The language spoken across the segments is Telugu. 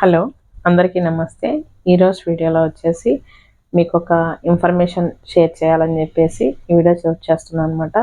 హలో అందరికీ నమస్తే. ఈరోజు వీడియోలో వచ్చేసి మీకు ఒక ఇన్ఫర్మేషన్ షేర్ చేయాలని చెప్పేసి ఈ వీడియో చేస్తున్నాను అనమాట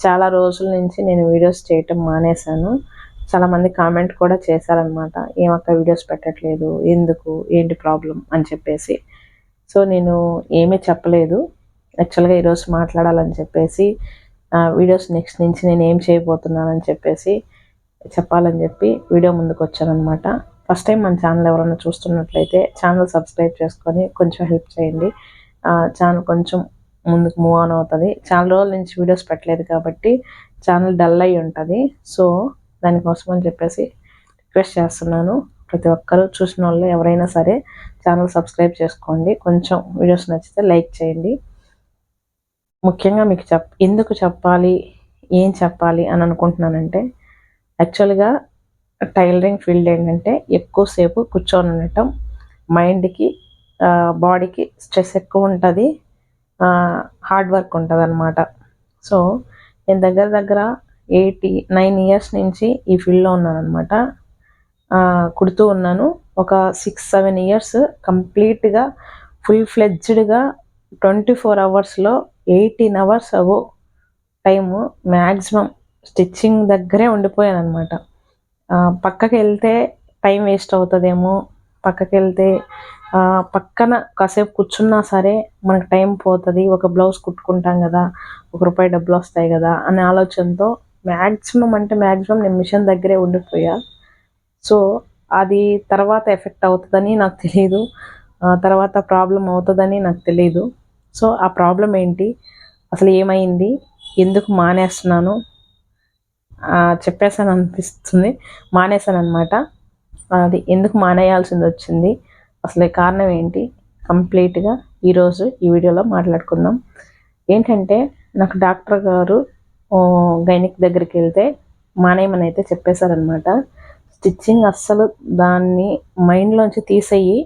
చాలా రోజుల నుంచి నేను వీడియోస్ చేయటం మానేశాను. చాలామంది కామెంట్ కూడా చేశారనమాట ఏమక్క వీడియోస్ పెట్టట్లేదు? ఎందుకు? ఏంటి ప్రాబ్లం? అని చెప్పేసి. సో నేను ఏమీ చెప్పలేదు. యాక్చువల్గా ఈరోజు మాట్లాడాలని చెప్పేసి వీడియోస్ నెక్స్ట్ నుంచి నేను ఏం చేయబోతున్నానని చెప్పేసి చెప్పాలని చెప్పి వీడియో ముందుకు వచ్చానమాట ఫస్ట్ టైం మన ఛానల్ ఎవరైనా చూస్తున్నట్లయితే ఛానల్ సబ్స్క్రైబ్ చేసుకొని కొంచెం హెల్ప్ చేయండి. ఛానల్ కొంచెం ముందుకు మూవ్ ఆన్ అవుతుంది. చాలా రోజుల నుంచి వీడియోస్ పెట్టలేదు కాబట్టి ఛానల్ డల్ అయి ఉంటుంది. సో దానికోసం అని చెప్పేసి రిక్వెస్ట్ చేస్తున్నాను. ప్రతి ఒక్కరు చూసిన వాళ్ళు ఎవరైనా సరే ఛానల్ సబ్స్క్రైబ్ చేసుకోండి. కొంచెం వీడియోస్ నచ్చితే లైక్ చేయండి. ముఖ్యంగా మీకు చెప్ ఎందుకు చెప్పాలి? ఏం చెప్పాలి అని అనుకుంటున్నానంటే యాక్చువల్గా టైలరింగ్ ఫీల్డ్ ఏంటంటే ఎక్కువసేపు కూర్చొని ఉండటం. మైండ్కి బాడీకి స్ట్రెస్ ఎక్కువ ఉంటుంది. హార్డ్ వర్క్ ఉంటుంది అనమాట సో నేను దగ్గర దగ్గర ఎయిటీ నైన్ ఇయర్స్ నుంచి ఈ ఫీల్డ్లో ఉన్నాను అనమాట కుడుతూ ఉన్నాను. ఒక సిక్స్ సెవెన్ ఇయర్స్ కంప్లీట్గా ఫుల్ ఫ్లెడ్జ్డ్గా ట్వంటీ ఫోర్ అవర్స్లో ఎయిటీన్ అవర్స్ అవో టైము మ్యాక్సిమం స్టిచ్చింగ్ దగ్గరే ఉండిపోయాను అనమాట పక్కకి వెళ్తే టైం వేస్ట్ అవుతుందేమో. పక్కకి వెళ్తే పక్కన కాసేపు కూర్చున్నా సరే మనకు టైం పోతుంది. ఒక బ్లౌజ్ కుట్టుకుంటాం కదా ఒక రూపాయి డబ్బులు వస్తాయి కదా అనే ఆలోచనతో మ్యాక్సిమం అంటే మ్యాక్సిమం నేను మిషన్ దగ్గరే ఉండిపోయా. సో అది తర్వాత ఎఫెక్ట్ అవుతుందని నాకు తెలియదు తర్వాత ప్రాబ్లం అవుతుందని నాకు తెలియదు సో ఆ ప్రాబ్లం ఏంటి? అసలు ఏమైంది? ఎందుకు మానేస్తున్నాను? చెప్పేసాను అనిపిస్తుంది మానేశాను అనమాట అది ఎందుకు మానేయాల్సింది వచ్చింది? అసలు కారణం ఏంటి? కంప్లీట్గా ఈరోజు ఈ వీడియోలో మాట్లాడుకుందాం. ఏంటంటే నాకు డాక్టర్ గారు గైనిక్ దగ్గరికి వెళ్తే మానేయమని అయితే చెప్పేశారనమాట స్టిచ్చింగ్ అస్సలు దాన్ని మైండ్లోంచి తీసేయి.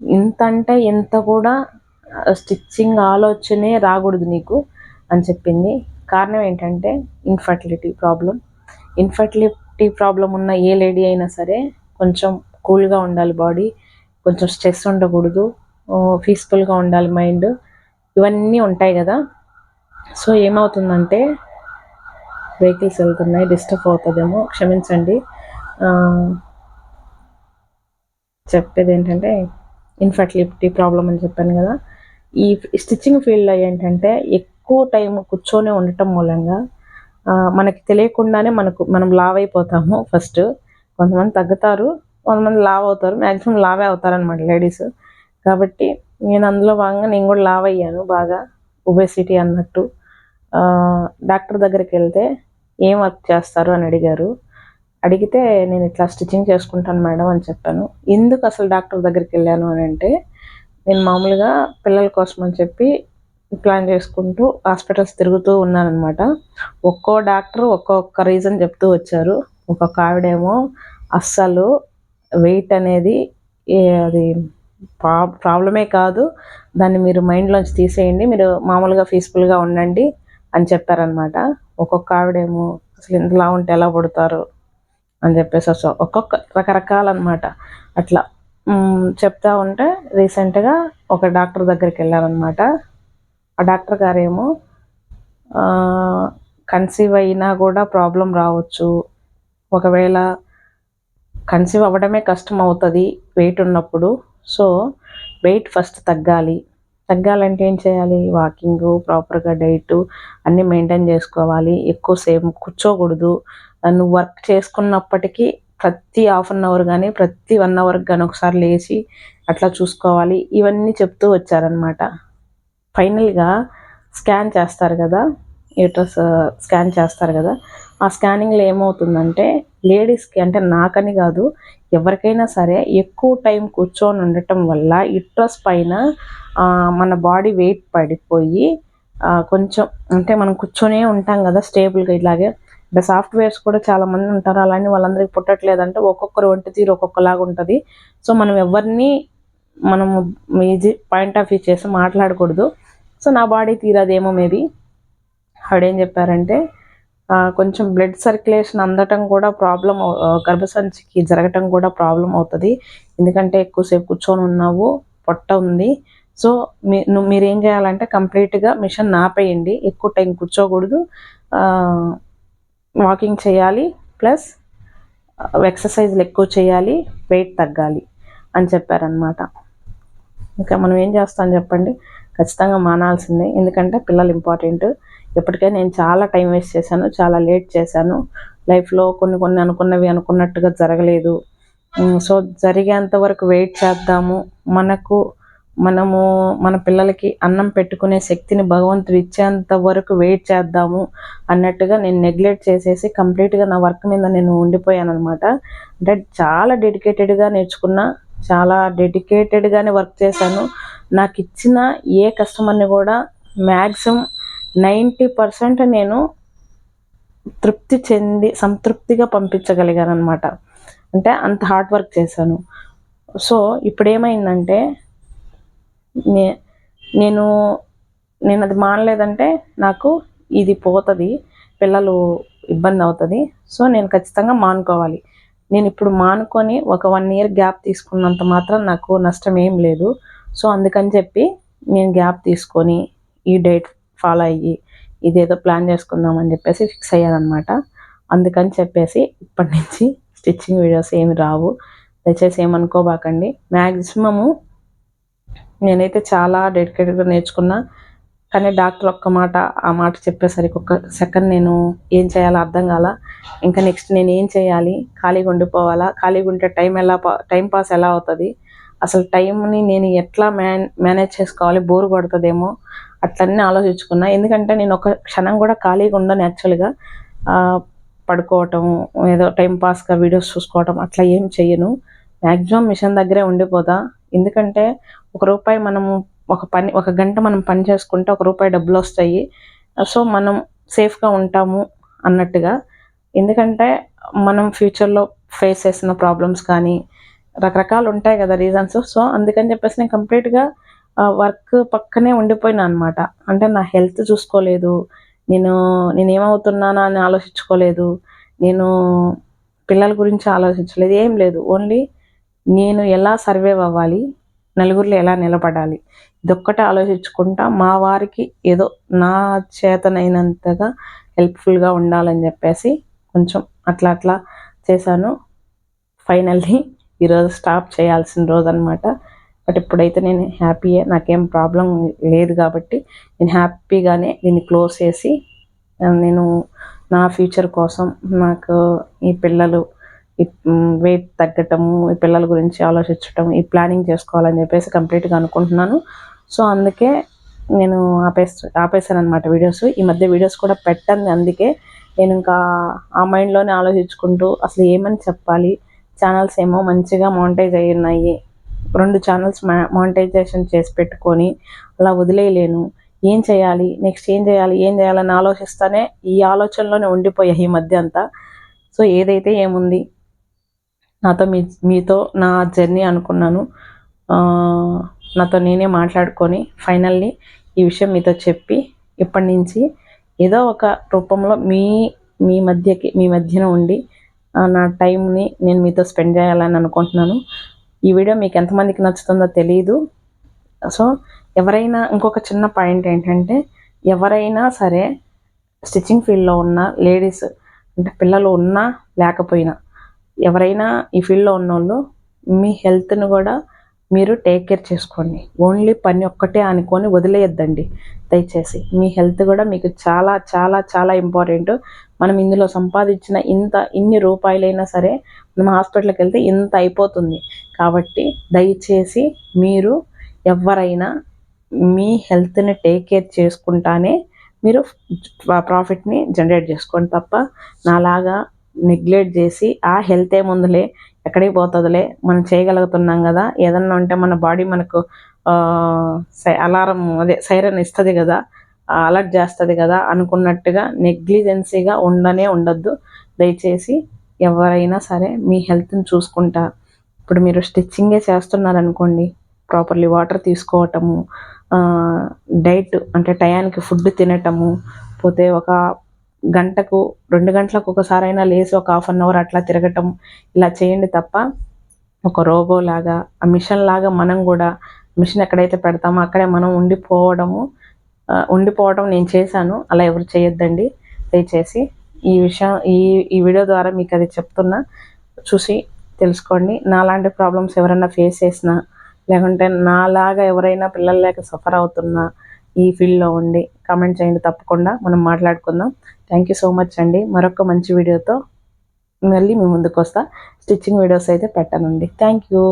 ఇంత అంటే ఎంత కూడా స్టిచ్చింగ్ ఆలోచనే రాకూడదు నీకు అని చెప్పింది. కారణం ఏంటంటే ఇన్ఫర్టిలిటీ ప్రాబ్లం ఇన్ఫర్టిలిటీ ప్రాబ్లం ఉన్న ఏ లేడీ అయినా సరే కొంచెం కూల్గా ఉండాలి బాడీ కొంచెం స్ట్రెస్ ఉండకూడదు పీస్ఫుల్గా ఉండాలి మైండ్. ఇవన్నీ ఉంటాయి కదా. సో ఏమవుతుందంటే వెహికల్స్ వెళ్తున్నాయి డిస్టర్బ్ అవుతుందేమో క్షమించండి. చెప్పేది ఏంటంటే ఇన్ఫర్టిలిటీ ప్రాబ్లం అని చెప్పాను కదా. ఈ స్టిచ్చింగ్ ఫీల్డ్లో ఏంటంటే ఎక్కువ టైం కూర్చొని ఉండటం మూలంగా మనకి తెలియకుండానే మనకు మనం లావ్ అయిపోతాము ఫస్ట్ కొంతమంది తగ్గుతారు కొంతమంది లావ్ అవుతారు. మ్యాక్సిమం లావే అవుతారనమాట లేడీస్. కాబట్టి నేను అందులో భాగంగా నేను కూడా లావ్ అయ్యాను బాగా ఒబేసిటీ అన్నట్టు. డాక్టర్ దగ్గరికి వెళ్తే ఏం వర్క్ చేస్తారు అని అడిగారు. అడిగితే నేను ఇట్లా స్టిచ్చింగ్ చేసుకుంటాను మేడం అని చెప్పాను. ఎందుకు అసలు డాక్టర్ దగ్గరికి వెళ్ళాను అని అంటే నేను మామూలుగా పిల్లల కోసం అని చెప్పి ప్లాన్ చేసుకుంటూ హాస్పిటల్స్ తిరుగుతూ ఉన్నానమాట ఒక్కో డాక్టర్ ఒక్కొక్క రీజన్ చెప్తూ వచ్చారు. ఒక్కొక్క ఆవిడేమో అస్సలు వెయిట్ అనేది అది ప్రా ప్రాబ్లమే కాదు. దాన్ని మీరు మైండ్లోంచి తీసేయండి. మీరు మామూలుగా పీస్ఫుల్గా ఉండండి అని చెప్పారనమాట ఒక్కొక్క ఆవిడేమో అసలు ఇంతలా ఉంటే ఎలా పడతారు అని చెప్పేసి ఒక్కొక్క రకరకాలన్నమాట. అట్లా చెప్తా ఉంటే రీసెంట్గా ఒక డాక్టర్ దగ్గరికి వెళ్ళారనమాట ఆ డాక్టర్ గారేమో కన్సీవ్ అయినా కూడా ప్రాబ్లం రావచ్చు. ఒకవేళ కన్సీవ్ అవ్వడమే కష్టం అవుతుంది వెయిట్ ఉన్నప్పుడు. సో వెయిట్ ఫస్ట్ తగ్గాలి. తగ్గాలంటే ఏం చేయాలి? వాకింగ్ ప్రాపర్గా డైట్ అన్నీ మెయింటైన్ చేసుకోవాలి. ఎక్కువసేపు కూర్చోకూడదు. నువ్వు వర్క్ చేసుకున్నప్పటికీ ప్రతి హాఫ్ అన్ అవర్ కానీ ప్రతి వన్ అవర్ కానీ ఒకసారి లేచి అట్లా చూసుకోవాలి. ఇవన్నీ చెప్తూ వచ్చారనమాట ఫైనల్గా స్కాన్ చేస్తారు కదా యూట్రస్ స్కాన్ uh, చేస్తారు కదా ఆ స్కానింగ్లో ఏమవుతుందంటే లేడీస్కి అంటే నాకని కాదు ఎవరికైనా సరే ఎక్కువ టైం కూర్చొని ఉండటం వల్ల యుట్రస్ పైన మన బాడీ వెయిట్ పడిపోయి కొంచెం అంటే మనం కూర్చొనే ఉంటాం కదా స్టేబుల్గా ఇలాగే అంటే సాఫ్ట్వేర్స్ కూడా చాలా మంది ఉంటారు అలానే వాళ్ళందరికీ పుట్టట్లేదంటే ఒక్కొక్కరు వంటి తీరు ఒక్కొక్కలాగా ఉంటుంది. సో మనం ఎవరిని మనము ఈజీ పాయింట్ ఆఫ్ వ్యూ చేసి మాట్లాడకూడదు. సో నా బాడీ తీరదేమో మేబీ. ఆవిడేం చెప్పారంటే కొంచెం బ్లడ్ సర్క్యులేషన్ అందటం కూడా ప్రాబ్లం గర్భసంచికి జరగటం కూడా ప్రాబ్లం అవుతుంది. ఎందుకంటే ఎక్కువసేపు కూర్చొని ఉన్నావు పొట్ట ఉంది. సో మీ నువ్వు చేయాలంటే కంప్లీట్గా మిషన్ నాపేయండి. ఎక్కువ టైం కూర్చోకూడదు. వాకింగ్ చేయాలి. ప్లస్ ఎక్సర్సైజ్లు ఎక్కువ చేయాలి. వెయిట్ తగ్గాలి అని చెప్పారనమాట ఇంకా మనం ఏం చేస్తాం చెప్పండి? ఖచ్చితంగా మానాల్సిందే. ఎందుకంటే పిల్లలు ఇంపార్టెంట్. ఇప్పటికే నేను చాలా టైం వేస్ట్ చేశాను చాలా లేట్ చేశాను. లైఫ్లో కొన్ని కొన్ని అనుకున్నవి అనుకున్నట్టుగా జరగలేదు. సో జరిగేంత వరకు వెయిట్ చేద్దాము. మనకు మనము మన పిల్లలకి అన్నం పెట్టుకునే శక్తిని భగవంతుడు ఇచ్చేంత వరకు వెయిట్ చేద్దాము అన్నట్టుగా నేను నెగ్లెక్ట్ చేసేసి కంప్లీట్గా నా వర్క్ మీద నేను ఉండిపోయాను అనమాట అంటే చాలా డెడికేటెడ్గా నేర్చుకున్నా చాలా డెడికేటెడ్గానే వర్క్ చేశాను. నాకు ఇచ్చిన ఏ కస్టమర్ని కూడా మ్యాక్సిమం నైంటీ పర్సెంట్ నేను తృప్తి చెంది సంతృప్తిగా పంపించగలిగాను అనమాట అంటే అంత హార్డ్ వర్క్ చేశాను. సో ఇప్పుడు ఏమైందంటే నే నేను నేను అది మానలేదంటే నాకు ఇది పోతుంది పిల్లలు ఇబ్బంది అవుతుంది. సో నేను ఖచ్చితంగా మానుకోవాలి. నేను ఇప్పుడు మానుకొని ఒక వన్ ఇయర్ గ్యాప్ తీసుకున్నంత మాత్రం నాకు నష్టం ఏం లేదు. సో అందుకని చెప్పి నేను గ్యాప్ తీసుకొని ఈ డేట్ ఫాలో అయ్యి ఇదేదో ప్లాన్ చేసుకుందాం అని చెప్పేసి ఫిక్స్ అయ్యానమాట అందుకని చెప్పేసి ఇప్పటి నుంచి స్టిచ్చింగ్ వీడియోస్ ఏమి రావు. దయచేసి ఏమనుకోబాకండి. మ్యాక్సిమము నేనైతే చాలా డెడికేటెడ్గా నేర్చుకున్నా కానీ డాక్టర్ ఒక్క మాట ఆ మాట చెప్పేసరికి ఒక సెకండ్ నేను ఏం చేయాలో అర్థం కాల. ఇంకా నెక్స్ట్ నేను ఏం చేయాలి? ఖాళీగా ఉండిపోవాలా? ఖాళీగా ఉంటే టైం ఎలా టైం పాస్ ఎలా అవుతుంది? అసలు టైంని నేను ఎట్లా మేన్ మేనేజ్ చేసుకోవాలి? బోర్ కొడుతుందేమో అట్లన్నీ ఆలోచించుకున్నా. ఎందుకంటే నేను ఒక క్షణం కూడా ఖాళీగా ఉండను యాక్చువల్గా పడుకోవటం ఏదో టైం పాస్గా వీడియోస్ చూసుకోవటం అట్లా ఏం చెయ్యను. మ్యాక్సిమం మిషన్ దగ్గరే ఉండిపోతా. ఎందుకంటే ఒక రూపాయి మనము ఒక పని ఒక గంట మనం పని చేసుకుంటే ఒక రూపాయి డబ్బులు వస్తాయి. సో మనం సేఫ్గా ఉంటాము అన్నట్టుగా. ఎందుకంటే మనం ఫ్యూచర్లో ఫేస్ చేసిన ప్రాబ్లమ్స్ కానీ రకరకాలు ఉంటాయి కదా రీజన్స్ సో అందుకని చెప్పేసి నేను కంప్లీట్గా వర్క్ పక్కనే ఉండిపోయినా అనమాట అంటే నా హెల్త్ చూసుకోలేదు. నేను నేను ఏమవుతున్నానా అని ఆలోచించుకోలేదు. నేను పిల్లల గురించి ఆలోచించలేదు. ఏం లేదు. ఓన్లీ నేను ఎలా సర్వైవ్ అవ్వాలి? నలుగురిలో ఎలా నిలబడాలి? ఇదొక్కటే ఆలోచించుకుంటా మా వారికి ఏదో నా చేతనైనంతగా హెల్ప్ఫుల్గా ఉండాలని చెప్పేసి కొంచెం అట్లా అట్లా చేశాను. ఫైనల్లీ ఈరోజు స్టాప్ చేయాల్సిన రోజు అనమాట బట్ ఇప్పుడైతే నేను హ్యాపీయే నాకేం ప్రాబ్లం లేదు కాబట్టి నేను హ్యాపీగానే దీన్ని క్లోజ్ చేసి నేను నా ఫ్యూచర్ కోసం నాకు ఈ పిల్లలు వెయిట్ తగ్గటము ఈ పిల్లల గురించి ఆలోచించటం ఈ ప్లానింగ్ చేసుకోవాలని చెప్పేసి కంప్లీట్గా అనుకుంటున్నాను. సో అందుకే నేను ఆపేస్తా ఆపేసాను అనమాట వీడియోస్ ఈ మధ్య వీడియోస్ కూడా పెట్టండి. అందుకే నేను ఇంకా ఆ మైండ్లోనే ఆలోచించుకుంటూ అసలు ఏమని చెప్పాలి? ఛానల్స్ ఏమో మంచిగా మానిటైజ్ అయి ఉన్నాయి. రెండు ఛానల్స్ మానిటైజేషన్ చేసి పెట్టుకొని అలా వదిలేయలేను. ఏం చేయాలి? నెక్స్ట్ ఏం చేయాలి? ఏం చేయాలని ఆలోచిస్తానే ఈ ఆలోచనలోనే ఉండిపోయాయి ఈ మధ్య అంతా. సో ఏదైతే ఏముంది? నాతో మీ మీతో నా జర్నీ అనుకున్నాను. నాతో నేనే మాట్లాడుకొని ఫైనల్లీ ఈ విషయం మీతో చెప్పి ఇప్పటి నుంచి ఏదో ఒక రూపంలో మీ మీ మధ్యకి మీ మధ్యన ఉండి నా టైంని నేను మీతో స్పెండ్ చేయాలని అనుకుంటున్నాను. ఈ వీడియో మీకు ఎంతమందికి నచ్చుతుందో తెలియదు సో ఎవరైనా ఇంకొక చిన్న పాయింట్ ఏంటంటే ఎవరైనా సరే స్టిచ్చింగ్ ఫీల్డ్లో ఉన్న లేడీస్ అంటే పిల్లలు ఉన్నా లేకపోయినా ఎవరైనా ఈ ఫీల్డ్లో ఉన్నోళ్ళు మీ హెల్త్ని కూడా మీరు టేక్ కేర్ చేసుకోండి. ఓన్లీ పని ఒక్కటే అనుకొని వదిలేయద్దండి. దయచేసి మీ హెల్త్ కూడా మీకు చాలా చాలా చాలా ఇంపార్టెంట్ మనం ఇందులో సంపాదించిన ఇంత ఇన్ని రూపాయలైనా సరే మనం హాస్పిటల్కి వెళ్తే ఇంత అయిపోతుంది. కాబట్టి దయచేసి మీరు ఎవరైనా మీ హెల్త్ని టేక్ కేర్ చేసుకుంటానే మీరు ప్రాఫిట్ని జనరేట్ చేసుకోండి తప్ప నాలాగా నెగ్లెక్ట్ చేసి ఆ హెల్త్ ముందులే ఎక్కడికి పోతుందిలే? మనం చేయగలుగుతున్నాం కదా? ఏదన్నా ఉంటే మన బాడీ మనకు అలారం అదే సైరన్ ఇస్తుంది కదా? అలర్ట్ చేస్తుంది కదా? అనుకున్నట్టుగా నెగ్లిజెన్సీగా ఉండనే ఉండొద్దు. దయచేసి ఎవరైనా సరే మీ హెల్త్ని చూసుకుంటా. ఇప్పుడు మీరు స్టిచ్చింగే చేస్తున్నారనుకోండి ప్రాపర్లీ వాటర్ తీసుకోవటము డైట్ అంటే టయానికి ఫుడ్ తినటము పోతే ఒక గంటకు రెండు గంటలకు ఒకసారైనా లేచి ఒక హాఫ్ అన్ అవర్ అట్లా తిరగటం ఇలా చేయండి తప్ప ఒక రోబో లాగా ఆ మిషన్ లాగా మనం కూడా మిషన్ ఎక్కడైతే పెడతామో అక్కడే మనం ఉండిపోవడము ఉండిపోవడం నేను చేశాను. అలా ఎవరు చేయొద్దండి. దయచేసి ఈ విషయం ఈ ఈ వీడియో ద్వారా మీకు అది చెప్తున్నా చూసి తెలుసుకోండి. నాలాంటి ప్రాబ్లమ్స్ ఎవరైనా ఫేస్ చేసినా లేకుంటే నాలాగా ఎవరైనా పిల్లలు లేక సఫర్ అవుతున్నా ఈ ఫీల్డ్లో ఉండి కామెంట్ చేయండి తప్పకుండా. మనం మాట్లాడుకుందాం. థ్యాంక్ యూ సో మచ్ అండి. మరొక మంచి వీడియోతో మళ్ళీ మీ ముందుకు వస్తా స్టిచ్చింగ్ వీడియోస్ అయితే పెట్టానండి. Thank you